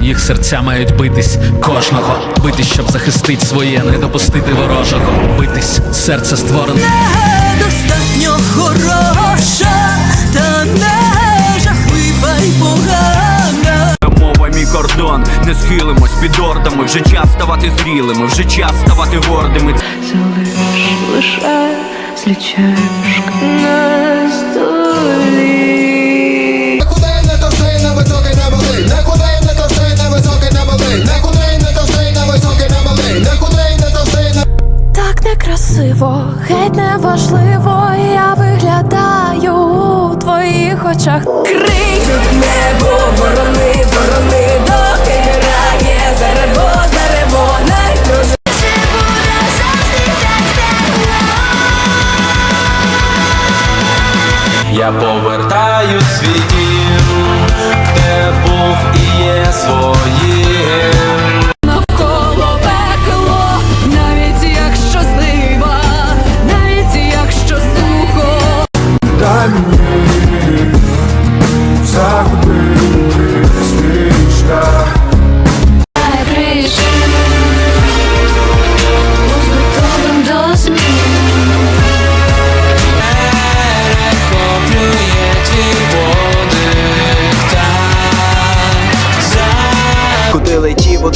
їх серця мають битись кожного. Битись, щоб захистить своє, не допустити ворожого. Битись, серце створене. Недостатньо хороша, та не жахлива й погана. Мова мій кордон, не схилимось під ордами. Вже час ставати зрілими, вже час ставати гордими. залиш лише слідчешка на столі. Так некрасиво, геть неважливо, я виглядаю у твоїх очах. Криють небо, ворони, ворони, доки грає зарево, зарево, найдуже. Я повертаю свій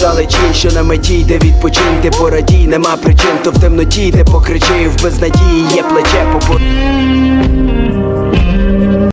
Летів, що на меті йде відпочинь, ти порадій, нема причин, то в темноті, де покричи, в безнадії є плече по